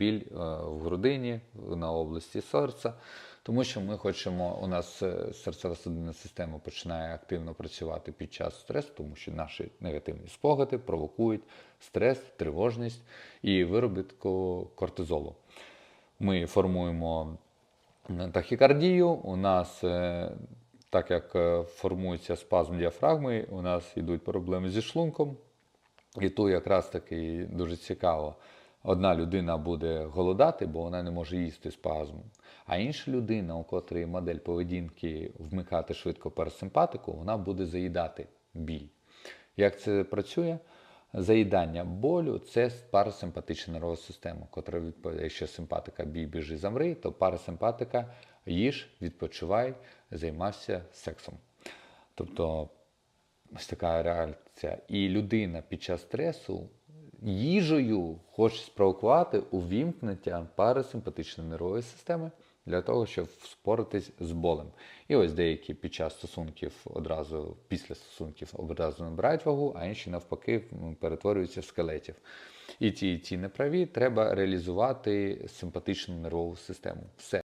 біль е, в грудині, на області серця. Тому що ми хочемо, у нас е, серцево-судинна система починає активно працювати під час стресу, тому що наші негативні спогади провокують стрес, тривожність і виробітку кортизолу. Ми формуємо тахікардію. У нас, е, так як формується спазм діафрагми, у нас йдуть проблеми зі шлунком. І тут якраз таки дуже цікаво. Одна людина буде голодати, бо вона не може їсти спазм. А інша людина, у котрій модель поведінки вмикати швидко парасимпатику, вона буде заїдати біль. Як це працює? Заїдання болю це парасимпатична нервова система, котра відповідає, що симпатика бій, біжи, замри, то парасимпатика їж, відпочивай, займайся сексом. Тобто ось така реакція. І людина під час стресу їжею хоче спровокувати увімкнення парасимпатичної нервової системи для того, щоб вспоритись з болем. І ось деякі під час стосунків одразу, після стосунків одразу набирають вагу, а інші навпаки перетворюються в скелетів. І ті, і ті неправі треба реалізувати симпатичну нервову систему. Все.